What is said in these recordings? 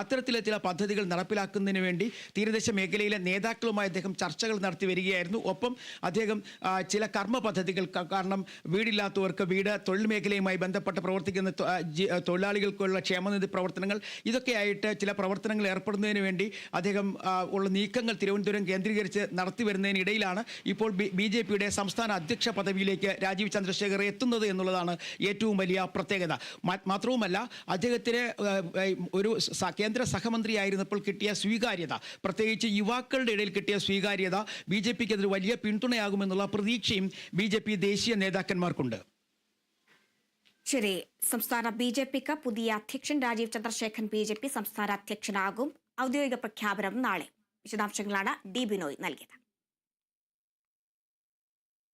അത്തരത്തിലെ ചില പദ്ധതികൾ നടപ്പിലാക്കുന്നതിന് വേണ്ടി തീരദേശ മേഖലയിലെ നേതാക്കളുമായി അദ്ദേഹം ചർച്ചകൾ നടത്തി വരികയായിരുന്നു. ഒപ്പം അദ്ദേഹം ചില കർമ്മ പദ്ധതികൾ കാരണം വീടില്ലാത്തവർക്ക് വീട് തൊഴിൽ മേഖലയുമായി ബന്ധപ്പെട്ട് പ്രവർത്തിക്കുന്ന തൊഴിലാളികൾക്കുള്ള ക്ഷേമനിധി പ്രവർത്തനങ്ങൾ ഇതൊക്കെയായിട്ട് ചില പ്രവർത്തനങ്ങൾ ഏർപ്പെടുന്നതിന് വേണ്ടി അദ്ദേഹം ഉള്ള നീക്കങ്ങൾ തിരുവനന്തപുരം കേന്ദ്രീകരിച്ച് നടത്തി വരുന്നതിനിടയിലാണ് ഇപ്പോൾ ബി ജെ പിയുടെ സംസ്ഥാന അധ്യക്ഷ പദവിയിലേക്ക് രാജീവ് ചന്ദ്രശേഖർ എത്തുന്നത് എന്നുള്ളതാണ് ഏറ്റവും വലിയ പ്രത്യേകത. മാത്രവുമല്ല അദ്ദേഹത്തിന് ഒരു കേന്ദ്ര സഹമന്ത്രിയായിരുന്നപ്പോൾ കിട്ടിയ സ്വീകാര്യത. പ്രത്യേകിച്ച് യുവാക്കളുടെ ഇടയിൽ കിട്ടിയ സ്വീകാര്യത ബി ജെ പിക്ക് അതൊരു വലിയ പിന്തുണയാകുമെന്നുള്ള പ്രതീക്ഷയും ബി ജെ പി ദേശീയ നേതാക്കന്മാർക്കുണ്ട്. ശരി. സംസ്ഥാന ബി ജെ പിക്ക് പുതിയ അധ്യക്ഷൻ Rajeev Chandrasekhar B J P സംസ്ഥാന അധ്യക്ഷനാകും. ഔദ്യോഗിക പ്രഖ്യാപനം നാളെ. വിശദാംശങ്ങളാണ് ഡി ബിനോയ് നൽകിയത്.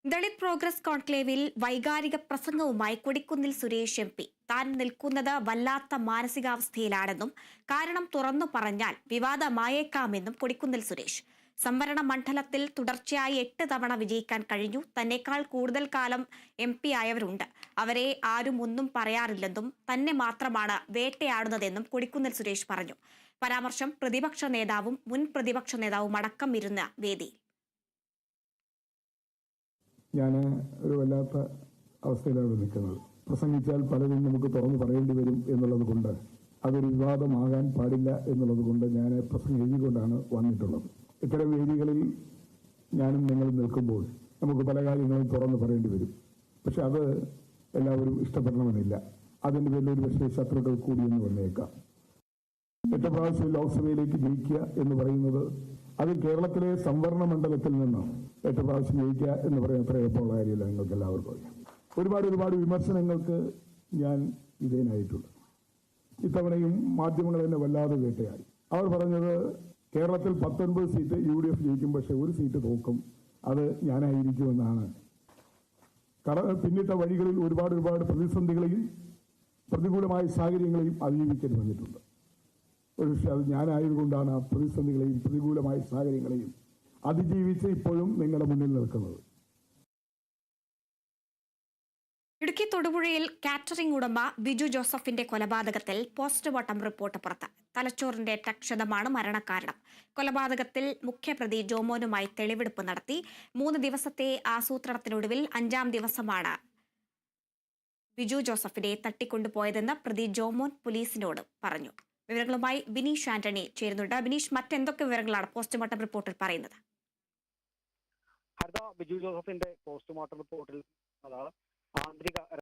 ദളിത് പ്രോഗ്രസ് കോൺക്ലേവിൽ വൈകാരിക പ്രസംഗവുമായി കൊടിക്കുന്നിൽ സുരേഷ് എം പി. താൻ നിൽക്കുന്നത് വല്ലാത്ത മാനസികാവസ്ഥയിലാണെന്നും കാരണം തുറന്നു പറഞ്ഞാൽ വിവാദമായേക്കാമെന്നും കൊടിക്കുന്നിൽ സുരേഷ്. സംവരണ മണ്ഡലത്തിൽ തുടർച്ചയായി എട്ട് തവണ വിജയിക്കാൻ കഴിഞ്ഞു. തന്നെക്കാൾ കൂടുതൽ കാലം എം പി ആയവരുണ്ട്. അവരെ ആരും ഒന്നും പറയാറില്ലെന്നും തന്നെ മാത്രമാണ് വേട്ടയാടുന്നതെന്നും കൊടിക്കുന്നിൽ സുരേഷ് പറഞ്ഞു. പരാമർശം പ്രതിപക്ഷ നേതാവും മുൻ പ്രതിപക്ഷ നേതാവും അടക്കം ഇരുന്ന വേദിയിൽ. ഞാൻ ഒരു വല്ലാത്ത അവസ്ഥയിലാണ് നിൽക്കുന്നത്. പ്രസംഗിച്ചാൽ പലതും നമുക്ക് തുറന്നു പറയേണ്ടി വരും എന്നുള്ളത് കൊണ്ട് അതൊരു വിവാദമാകാൻ പാടില്ല എന്നുള്ളത് കൊണ്ട് ഞാൻ പ്രസംഗം എഴുതിക്കൊണ്ടാണ് വന്നിട്ടുള്ളത്. ഇത്തരം വേദികളിൽ ഞാനും നിങ്ങളും നിൽക്കുമ്പോൾ നമുക്ക് പല കാര്യങ്ങളും തുറന്നു പറയേണ്ടി വരും. പക്ഷെ അത് എല്ലാവരും ഇഷ്ടപ്പെടണമെന്നില്ല. അതിന്റെ പേരിൽ ഒരു പക്ഷേ ശത്രുക്കൾ കൂടിയെന്ന് വന്നേക്കാം. എട്ട് പ്രാവശ്യം ലോക്സഭയിലേക്ക് ജയിക്കുക എന്ന് പറയുന്നത് അത് കേരളത്തിലെ സംവരണ മണ്ഡലത്തിൽ നിന്ന് എട്ട് പ്രാവശ്യം ജയിക്കുക എന്ന് പറയുന്ന അത്ര എളുപ്പമുള്ള കാര്യമില്ല. നിങ്ങൾക്ക് എല്ലാവർക്കും അറിയാം. ഒരുപാട് ഒരുപാട് വിമർശനങ്ങൾക്ക് ഞാൻ വിധേയനായിട്ടുണ്ട്. ഇത്തവണയും മാധ്യമങ്ങൾ എന്നെ വല്ലാതെ വേട്ടയായി അവർ പറഞ്ഞത് കേരളത്തിൽ പത്തൊൻപത് സീറ്റ് യു ഡി എഫ് ജയിക്കും പക്ഷെ ഒരു സീറ്റ് തോക്കും. അത് ഞാനായിരിക്കുമെന്നാണ്. കട പിന്നിട്ട വഴികളിൽ ഒരുപാട് ഒരുപാട് പ്രതിസന്ധികളെയും പ്രതികൂലമായ സാഹചര്യങ്ങളെയും അതിജീവിക്കേണ്ടി വന്നിട്ടുണ്ട്. ഒരുപക്ഷെ അത് ഞാനായതുകൊണ്ടാണ് ആ പ്രതിസന്ധികളെയും പ്രതികൂലമായ സാഹചര്യങ്ങളെയും അതിജീവിച്ച് ഇപ്പോഴും നിങ്ങളുടെ മുന്നിൽ നിൽക്കുന്നത്. ഇടുക്കി തൊടുപുഴയിൽ കാറ്ററിംഗ് ഉടമ ബിജു ജോസഫിന്റെ കൊലപാതകത്തിൽ പോസ്റ്റ്മോർട്ടം റിപ്പോർട്ട് പുറത്ത്. തലച്ചോറിന്റെ രക്തക്ഷതമാണ് മരണകാരണം. കൊലപാതകത്തിൽ മുഖ്യപ്രതി ജോമോനുമായി തെളിവെടുപ്പ് നടത്തി. മൂന്ന് ദിവസത്തെ ആസൂത്രണത്തിനൊടുവിൽ അഞ്ചാം ദിവസമാണ് ബിജു ജോസഫിനെ തട്ടിക്കൊണ്ടുപോയതെന്ന് പ്രതി ജോമോൻ പോലീസിനോട് പറഞ്ഞു. വിവരങ്ങളുമായി ബിനീഷ് ആന്റണി ചേരുന്നുണ്ട്. ബിനീഷ് മറ്റെന്തൊക്കെ വിവരങ്ങളാണ് പോസ്റ്റ്മോർട്ടം റിപ്പോർട്ടിൽ പറയുന്നത്? ഹരിത ബിജു ജോസഫിന്റെ പോസ്റ്റ്മോർട്ടം റിപ്പോർട്ടിൽ അതാണ്. ಆಂತರಿಕ